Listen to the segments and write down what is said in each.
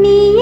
你。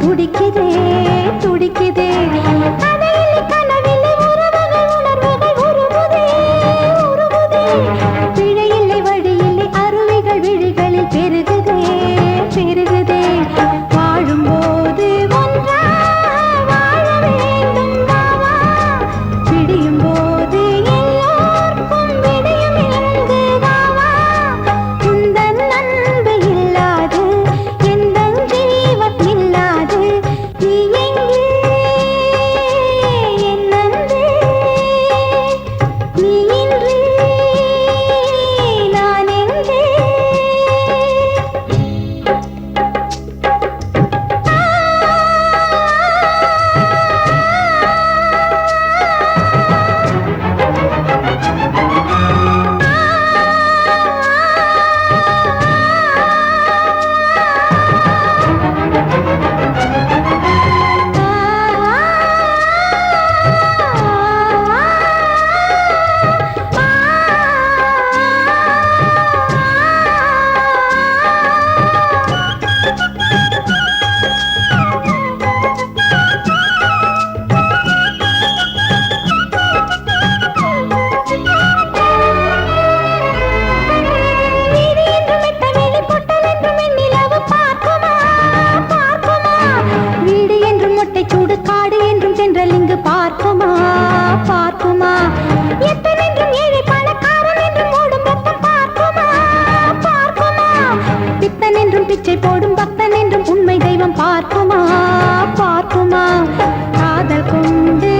துடிக்குதே துடிக்குதே பக்தன் என்றும் பிச்சை போடும் பக்தன் என்றும் உண்மை தெய்வம் பார்க்குமா? பார்க்குமா? காதல் கொண்டு